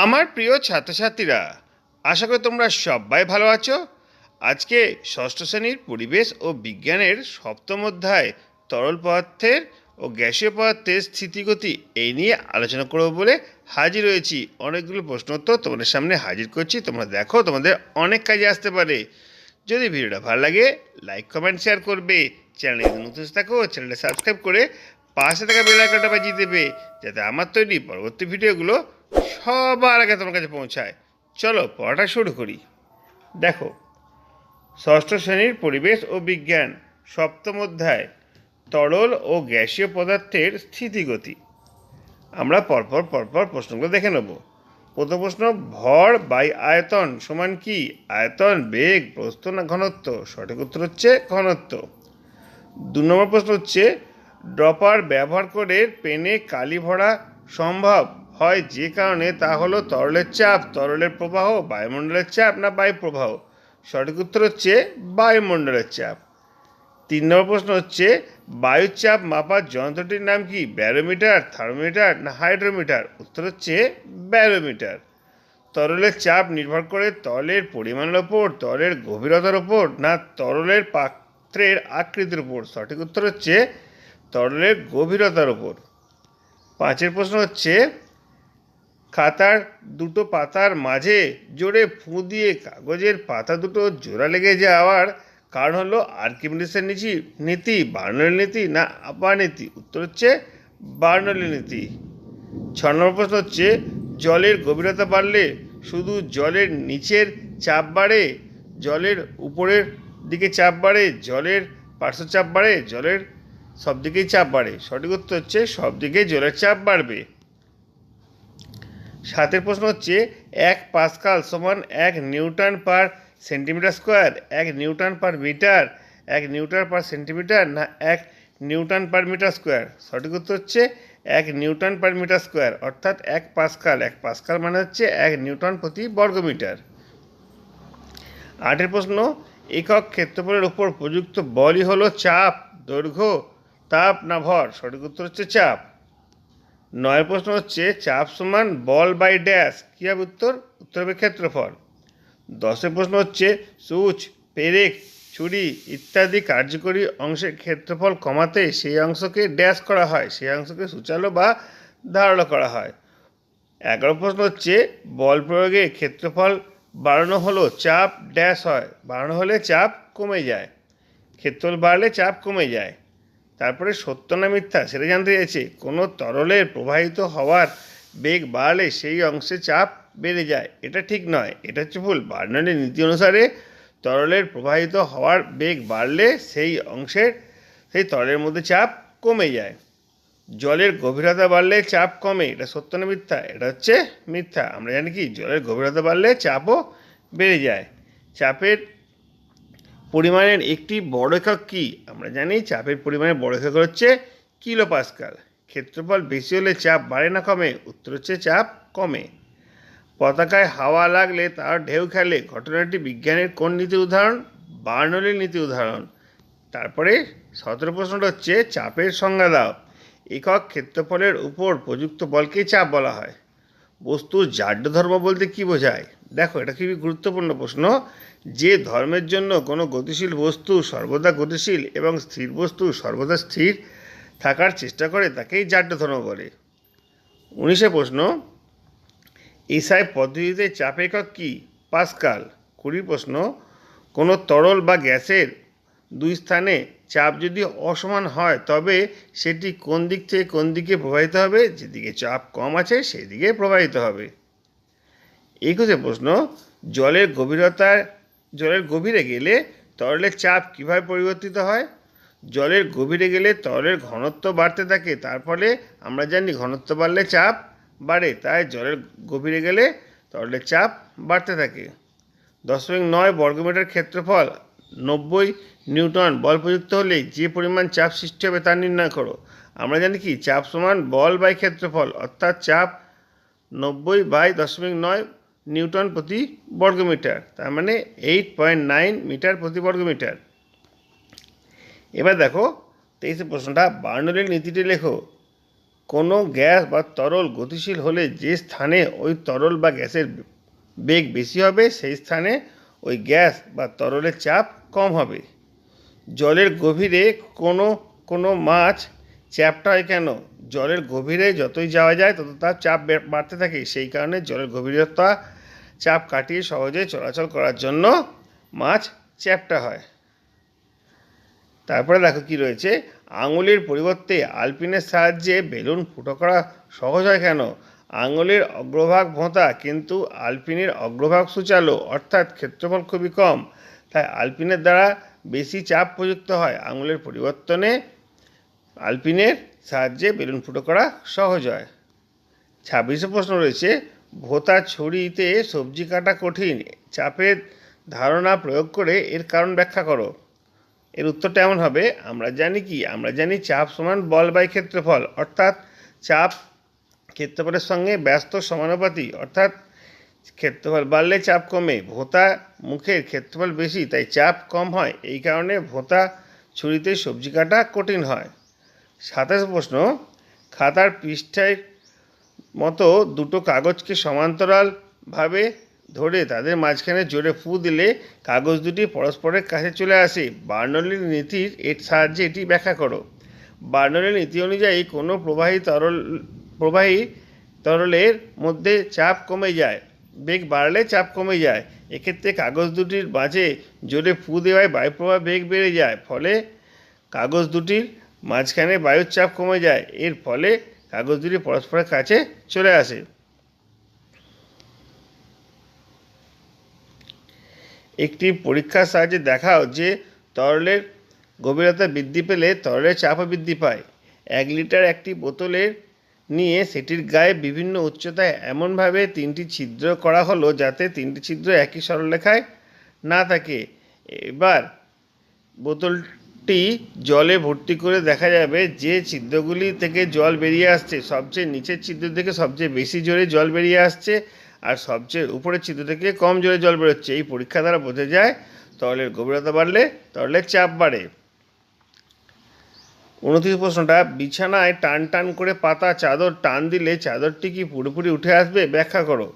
আমার প্রিয় ছাত্রছাত্রীরা, আশা করি তোমরা সবাই ভালো আছো। আজকে ষষ্ঠ শ্রেণির পরিবেশ ও বিজ্ঞানের সপ্তম অধ্যায় তরল পদার্থের ও গ্যাসীয় পদার্থের স্থিতিগতি এই নিয়ে আলোচনা করব বলে হাজির হয়েছি। অনেকগুলো প্রশ্নোত্তর তোমাদের সামনে হাজির করছি। তোমরা দেখো, তোমাদের অনেক কাজে আসতে পারে। যদি ভিডিওটা ভালো লাগে, লাইক, কমেন্ট, শেয়ার করবে। চ্যানেলে নতুন থাকো, চ্যানেলটা সাবস্ক্রাইব করে পাশে থাকা বেল বাজিয়ে দেবে, যাতে আমার তৈরি পরবর্তী ভিডিওগুলো সবার আগে তোমার কাছে পৌঁছায়। চলো, পড়াটা শুরু করি। দেখো, ষষ্ঠ শ্রেণির পরিবেশ ও বিজ্ঞান, সপ্তম অধ্যায়, তরল ও গ্যাসীয় পদার্থের স্থিতিগতি। আমরা পরপর পরপর প্রশ্নগুলো দেখে নেব। প্রথম প্রশ্ন, ভর বাই আয়তন সমান কি? আয়তন, বেগ, প্রস্থ না ঘনত্ব? সঠিক উত্তর হচ্ছে ঘনত্ব। দু নম্বর প্রশ্ন হচ্ছে, ড্রপার ব্যবহার করে পেনে কালি ভরা সম্ভব? হয় যে কারণে তা হলো তরলের চাপ, তরলের প্রবাহ, বায়ুমণ্ডলের চাপ না বায়ু প্রবাহ সঠিক উত্তর হচ্ছে বায়ুমণ্ডলের চাপ। তিন নম্বর প্রশ্ন হচ্ছে, বায়ুর চাপ মাপার যন্ত্রটির নাম কি? ব্যারোমিটার, থার্মোমিটার না হাইড্রোমিটার? উত্তর হচ্ছে ব্যারোমিটার। তরলের চাপ নির্ভর করে তরলের পরিমাণের ওপর তরলের গভীরতার ওপর না তরলের পাত্রের আকৃতির ওপর? সঠিক উত্তর হচ্ছে তরলের গভীরতার ওপর। পাঁচের প্রশ্ন হচ্ছে খাতার দুটো পাতার মাঝে জোরে ফুঁ দিয়ে কাগজের পাতা দুটো জোড়া লেগে যাওয়ার কারণ হলো আর্কিমিডিসের নীতি নীতি বার্নলি নীতি না আপা নীতি? উত্তর হচ্ছে বার্নলি নীতি। ছ নম্বর প্রশ্ন হচ্ছে, জলের গভীরতা বাড়লে শুধু জলের নিচের চাপ বাড়ে, জলের উপরের দিকে চাপ বাড়ে, জলের পার্শ্ব চাপ বাড়ে, জলের সব দিকেই চাপ বাড়ে? সঠিক উত্তর হচ্ছে সব দিকেই জলের চাপ বাড়বে। সাতের প্রশ্ন হচ্ছে, এক পাস্কাল সমান এক নিউটন পার সেন্টিমিটার স্কোয়ার? এক নিউটন পার মিটার? এক নিউটন পার সেন্টিমিটার না এক নিউটন পার মিটার স্কোয়ার? সঠিক উত্তর হচ্ছে, এক নিউটন পার মিটার স্কোয়ার। অর্থাৎ এক পাস্কাল। এক পাস্কাল মানে হচ্ছে এক নিউটন প্রতি বর্গমিটার আটের প্রশ্ন, একক ক্ষেত্রফলের উপর প্রযুক্ত বলই হলো চাপ, দৈর্ঘ্য, তাপ না ভর? সঠিক উত্তর হচ্ছে চাপ। নয় প্রশ্ন হচ্ছে, চাপ সমান বল বাই ড্যাশ। কী হবে উত্তর? উত্তর হবে ক্ষেত্রফল। দশের প্রশ্ন হচ্ছে, সুচ, পেরেক, ছুরি ইত্যাদি কার্যকরী অংশের ক্ষেত্রফল কমাতে সেই অংশকে ড্যাশ করা হয়, সেই অংশকে সূচালো বা ধারালো করা হয়। এগারো প্রশ্ন হচ্ছে, বল প্রয়োগে ক্ষেত্রফল বাড়ানো হলো চাপ ড্যাশ হয়, বাড়ানো হলে চাপ কমে যায়। ক্ষেত্রফল বাড়লে চাপ কমে যায়। তারপরে সত্য না মিথ্যা সেটা জানতে চাইছে, কোনো তরলের প্রবাহিত হওয়ার বেগ বাড়লে সেই অংশে চাপ বেড়ে যায়। এটা ঠিক নয়, এটা হচ্ছে ভুল। বার্নারের নীতি অনুসারে তরলের প্রবাহিত হওয়ার বেগ বাড়লে সেই অংশের, সেই তরলের মধ্যে চাপ কমে যায়। জলের গভীরতা বাড়লে চাপ কমে, এটা সত্য না মিথ্যা? এটা হচ্ছে মিথ্যা। আমরা জানি কি, জলের গভীরতা বাড়লে চাপও বেড়ে যায়। চাপের পরিমাণের একটি বড় একক কী? আমরা জানি চাপের পরিমাণের বড় একক হচ্ছে কিলো পাস্কাল ক্ষেত্রফল বেশি হলে চাপ বাড়ে না কমে, উত্তর হচ্ছে চাপ কমে। পতাকায় হাওয়া লাগলে তার ঢেউ খেলে, ঘটনাটি বিজ্ঞানের কোন নীতি উদাহরণ? বার্নলির নীতি উদাহরণ। তারপরে সতেরো প্রশ্নটা হচ্ছে চাপের সংজ্ঞা দাও। একক ক্ষেত্রফলের উপর প্রযুক্ত বলকেই চাপ বলা হয়। বস্তুর জাড্য ধর্ম বলতে কি বোঝায়? দেখো, এটা খুবই গুরুত্বপূর্ণ প্রশ্ন। যে ধর্মের জন্য কোনো গতিশীল বস্তু সর্বদা গতিশীল এবং স্থির বস্তু সর্বদা স্থির থাকার চেষ্টা করে, তাকেই জাড্য ধর্ম বলে। উনিশে প্রশ্ন এসআই পদ্ধতিতে চাপ একক কী? পাস্কাল। কুড়ি প্রশ্ন, কোনো তরল বা গ্যাসের দুই স্থানে চাপ যদি অসমান হয়, তবে সেটি কোন দিক থেকে কোন দিকে প্রবাহিত হবে? যেদিকে চাপ কম আছে সেই দিকে প্রবাহিত হবে। একুশে প্রশ্ন, জলের গভীরতার জলের গভীরে গেলে তরলের চাপ কীভাবে পরিবর্তিত হয়? জলের গভীরে গেলে তরলের ঘনত্ব বাড়তে থাকে, তার ফলে আমরা জানি ঘনত্ব বাড়লে চাপ বাড়ে, তাই জলের গভীরে গেলে তরলের চাপ বাড়তে থাকে। দশমিক নয় বর্গমিটার ক্ষেত্রফল, নব্বই নিউটন বল প্রযুক্ত হলে যে পরিমাণ চাপ সৃষ্টি হবে তা নির্ণয় করো। আমরা জানি কি? চাপ সমান বল বাই ক্ষেত্রফল, অর্থাৎ চাপ নব্বই বাই দশমিক নয় নিউটন প্রতি বর্গমিটার, তার মানে এইট পয়েন্ট নাইন মিটার প্রতি বর্গমিটার। এবার দেখো তেইশে প্রশ্নটা, বার্নলের নীতিটি লেখো। কোনো গ্যাস বা তরল গতিশীল হলে যে স্থানে ওই তরল বা গ্যাসের বেগ বেশি হবে, সেই স্থানে ওই গ্যাস বা তরলের চাপ কম হবে। জলের গভীরে কোনো কোনো মাছ চ্যাপটা হয় কেন? জলের গভীরে যতই যাওয়া যায়, তত তার চাপ বাড়তে থাকে। সেই কারণে জলের গভীরতা চাপ কাটিয়ে সহজে চলাচল করার জন্য মাছ চ্যাপটা হয়। তারপরে দেখো কি রয়েছে। আঙুলের পরিবর্তে আলপিনের সাহায্যে বেলুন ফুটো করা সহজ হয় কেন? আঙুলের অগ্রভাগ ভোঁতা, কিন্তু আলপিনের অগ্রভাগ সূচালো, অর্থাৎ ক্ষেত্রফল খুবই কম। তাই আলপিনের দ্বারা বেশি চাপ প্রযুক্ত হয় আঙুলের পরিবর্তনে। আলপিনের সাহায্যে বেলুন ফুটো করা সহজ হয়। ছাব্বিশে প্রশ্ন রয়েছে, ভোতা ছড়িতে সবজি কাটা কঠিন, চাপের ধারণা প্রয়োগ করে এর কারণ ব্যাখ্যা করো। এর উত্তরটা এমন হবে, আমরা জানি কি, আমরা জানি চাপ সমান বল বাই ক্ষেত্রফল, অর্থাৎ চাপ ক্ষেত্রফলের সঙ্গে ব্যস্ত সমানুপাতি, অর্থাৎ ক্ষেত্রফল বাড়লে চাপ কমে, ভোঁতা মুখের ক্ষেত্রফল বেশি, তাই চাপ কম হয়, এই কারণে ভোঁতা ছুরিতে সবজি কাটা কঠিন হয়। সাতাশ প্রশ্ন, খাতার পৃষ্ঠায় মতো দুটো কাগজকে সমান্তরালভাবে ধরে তাদের মাঝখানে জোরে ফু দিলে কাগজ দুটি পরস্পরের কাছে চলে আসে। বার্নলির নীতির এর সাহায্যে এটি ব্যাখ্যা করো। বার্নলির নীতি অনুযায়ী কোনো প্রবাহী তরল, প্রবাহী তরলের মধ্যে চাপ কমে যায়। বেগ বাড়লে চাপ কমে যায়। এক্ষেত্রে কাগজ দুটির মাঝে জোরে ফু দেওয়ায় বায়ুপ্রবাহ বেগ বেড়ে যায়। ফলে কাগজ দুটির মাঝখানে বায়ুর চাপ কমে যায়। এর ফলে কাগজ দুটি পরস্পরের কাছে চলে আসে। একটি পরীক্ষার সাহায্যে দেখাও যে তরলের গভীরতা বৃদ্ধি পেলে তরলের চাপও বৃদ্ধি পায়। এক লিটার একটি বোতলের নিয়ে সেটির গায়ে বিভিন্ন উচ্চতায় এমনভাবে তিনটি ছিদ্র করা হলো যাতে তিনটি ছিদ্র একই সরলরেখায় না থাকে। এবার বোতলটি জলে ভর্তি করে দেখা যাবে যে ছিদ্রগুলি থেকে জল বেরিয়ে আসছে, সবচেয়ে নিচের ছিদ্র থেকে সবচেয়ে বেশি জোরে জল বেরিয়ে আসছে আর সবচেয়ে উপরের ছিদ্র থেকে কম জোরে জল বেরোচ্ছে। এই পরীক্ষা দ্বারা বোঝা যায় তরলের গভীরতা বাড়লে তরলের চাপ বাড়ে। উনত্রিশ প্রশ্নটা, বিছানায় টান টান করে পাতা, চাদর টান দিলে চাদরটি কি পুরোপুরি উঠে আসবে? ব্যাখ্যা করো।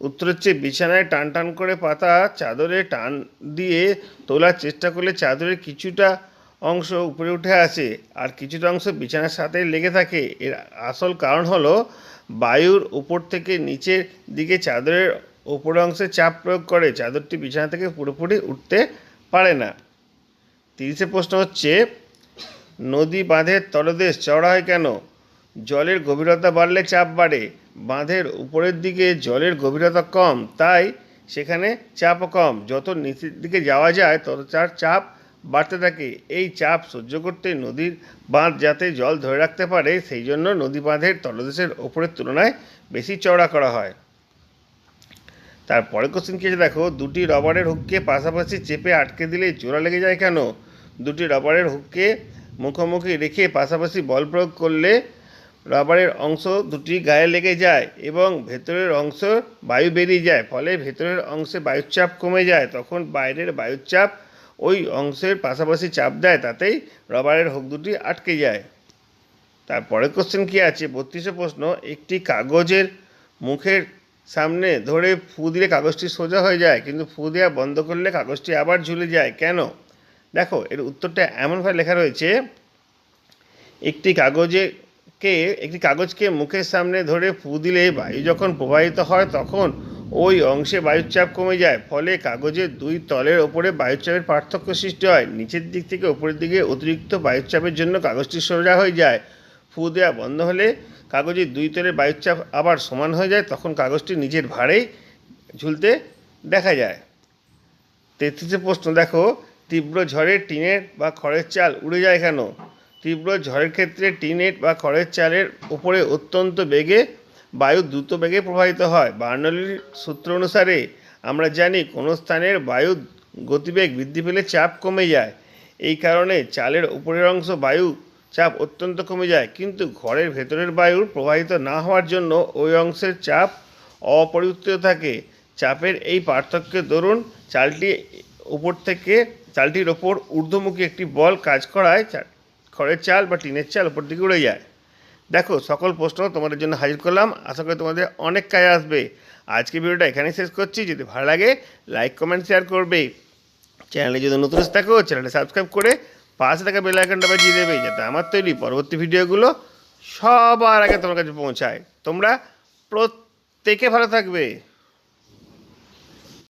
উত্তর হচ্ছে, বিছানায় টান টান করে পাতা, চাদরে টান দিয়ে তোলার চেষ্টা করলে চাদরের কিছুটা অংশ উপরে উঠে আসে আর কিছুটা অংশ বিছানার সাথে লেগে থাকে। এর আসল কারণ হলো, বায়ুর উপর থেকে নিচের দিকে চাদরের ওপরের অংশে চাপ প্রয়োগ করে। চাদরটি বিছানা থেকে পুরোপুরি উঠতে পারে না। তিরিশে প্রশ্ন হচ্ছে, নদী বাঁধের তলদেশ চওড়া হয় কেন? জলের গভীরতা বাড়লে চাপ বাড়ে। বাঁধের উপরের দিকে জলের গভীরতা কম, তাই সেখানে চাপও কম। যত নিচের দিকে যাওয়া যায়, তত তার চাপ বাড়তে থাকে এই চাপ সহ্য করতে নদীর বাঁধ যাতে জল ধরে রাখতে পারে, সেই জন্য নদী বাঁধের তলদেশের ওপরের তুলনায় বেশি চওড়া করা হয়। তারপরে কোশ্চেন কি দেখো, দুটি রবারের হুককে পাশাপাশি চেপে আটকে দিলে জোড়া লেগে যায় কেন? দুটি রবারের হুককে মুখোমুখি রেখে পাশাপাশি বল প্রয়োগ করলে রবারের অংশ দুটি গায়ে লেগে যায় এবং ভেতরের অংশ বায়ু বেরিয়ে যায়, ফলে ভেতরের অংশে বায়ুচাপ কমে যায়। তখন বাইরের বায়ুচাপ ওই অংশের পাশাপাশি চাপ দেয় তাতেই রবারের হোক দুটি আটকে যায়। তারপরে কোশ্চেন কি আছে? বত্রিশে প্রশ্ন, একটি কাগজের মুখের সামনে ধরে ফু দিলে কাগজটি সোজা হয়ে যায়, কিন্তু ফু দেওয়া বন্ধ করলে কাগজটি আবার ঝুলে যায়, কেন? দেখো, এর উত্তরটা এমনভাবে লেখা রয়েছে, একটি কাগজে কে, একটি কাগজকে মুখের সামনে ধরে ফু দিলে বায়ু যখন প্রবাহিত হয় তখন ওই অংশে বায়ুচাপ কমে যায়, ফলে কাগজের দুই তলের ওপরে বায়ুচাপের পার্থক্য সৃষ্টি হয়। নিচের দিক থেকে ওপরের দিকে অতিরিক্ত বায়ুচাপের জন্য কাগজটি সোজা হয়ে যায়। ফু দেওয়া বন্ধ হলে কাগজের দুই তলের বায়ুচাপ আবার সমান হয়ে যায়, তখন কাগজটি নিজের ভারেই ঝুলতে দেখা যায়। তেত্রিশে প্রশ্ন, দেখো, তীব্র ঝড়ে টিনের বা খড়ের চাল উড়ে যায় কেন? তীব্র ঝড়ের ক্ষেত্রে টিনের বা খড়ের চালের উপরে অত্যন্ত বেগে বায়ু দ্রুত বেগে প্রবাহিত হয়। বার্নলির সূত্র অনুসারে আমরা জানি কোনো স্থানের বায়ু গতিবেগ বৃদ্ধি পেলে চাপ কমে যায়। এই কারণে চালের উপরের অংশ বায়ু চাপ অত্যন্ত কমে যায়। কিন্তু ঘরের ভেতরের বায়ুর প্রবাহিত না হওয়ার জন্য ওই অংশের চাপ অপরিবর্তিত থাকে। চাপের এই পার্থক্যের দরুন চালটি উপর থেকে, চালটির ওপর ঊর্ধ্বমুখী একটি বল কাজ করায় খড়ের চাল বা টিনের চাল উপর দিকে উড়ে যায়। দেখো, সকল প্রশ্ন তোমাদের জন্য হাজির করলাম। আশা করি তোমাদের অনেক কাজে আসবে। আজকে ভিডিওটা এখানেই শেষ করছি। যদি ভালো লাগে লাইক কমেন্ট শেয়ার করবে। চ্যানেলে যদি নতুন থাকো, চ্যানেলটা সাবস্ক্রাইব করে পাশে থাকা বেল আইকনটা বাজিয়ে দেবে, যাতে আমার তৈরি পরবর্তী ভিডিওগুলো সবার আগে তোমার কাছে পৌঁছায়। তোমরা প্রত্যেকে ভালো থাকবে।